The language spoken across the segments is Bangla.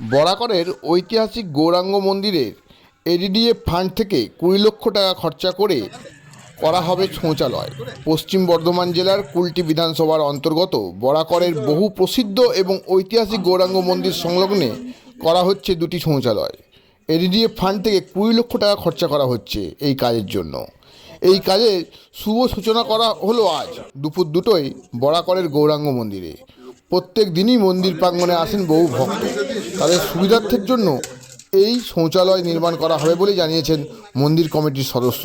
বরাকরের ঐতিহাসিক গৌরাঙ্গ মন্দিরের এডিডিএফ ফান্ড থেকে কুড়ি লক্ষ টাকা খরচা করে করা হবে শৌচালয়। পশ্চিম বর্ধমান জেলার কুলটি বিধানসভার অন্তর্গত বরাকরের বহু প্রসিদ্ধ এবং ঐতিহাসিক গৌরাঙ্গ মন্দির সংলগ্নে করা হচ্ছে দুটি শৌচালয়। এডিডিএফ ফান্ড থেকে কুড়ি লক্ষ টাকা খরচা করা হচ্ছে এই কাজের জন্য। এই কাজের শুভ সূচনা করা হলো আজ। দুপুর দুটোই বরাকরের গৌরাঙ্গ মন্দিরে। প্রত্যেক দিনই মন্দির প্রাঙ্গণে আসেন বহু ভক্ত। তাদের সুবিধার্থের জন্য এই শৌচালয় নির্মাণ করা হবে বলে জানিয়েছেন মন্দির কমিটির সদস্য।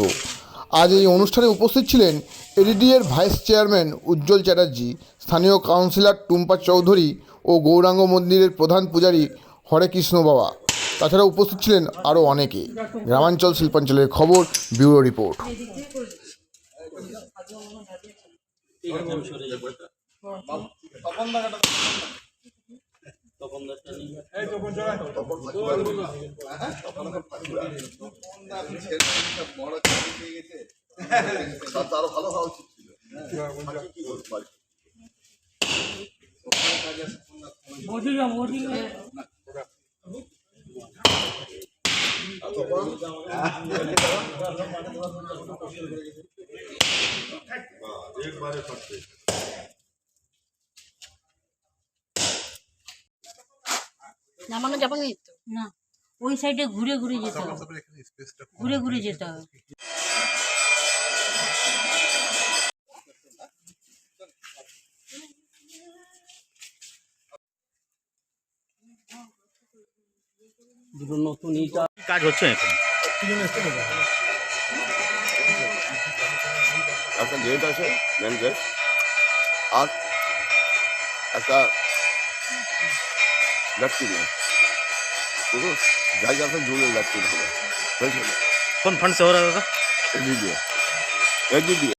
আজ এই অনুষ্ঠানে উপস্থিত ছিলেন এডিডিএর ভাইস চেয়ারম্যান উজ্জ্বল চ্যাটার্জি, স্থানীয় কাউন্সিলর টুম্পা চৌধুরী ও গৌরাঙ্গ মন্দিরের প্রধান পূজারী হরে কৃষ্ণ বাবা। তাছাড়া উপস্থিত ছিলেন আরও অনেকে। গ্রামাঞ্চল শিল্পাঞ্চলের খবর, ব্যুরো রিপোর্ট। আরও ভালো হওয়া উচিত ছিল কি করতে পারি মোদিরা মোদিরা নামানো যাবে না ওই সাইডে ঘুরে ঘুরে যেতে হবে। ঘুরে ঘুরে যেতে হবে। দুটো নতুন ইটা। কাজ হচ্ছে এখন? একটা গেট আছে মেন গেট আর একটা लटकी दिया तो जाए जाए जो लटकी पण फंड से हो रहा था एडीडी एडीडी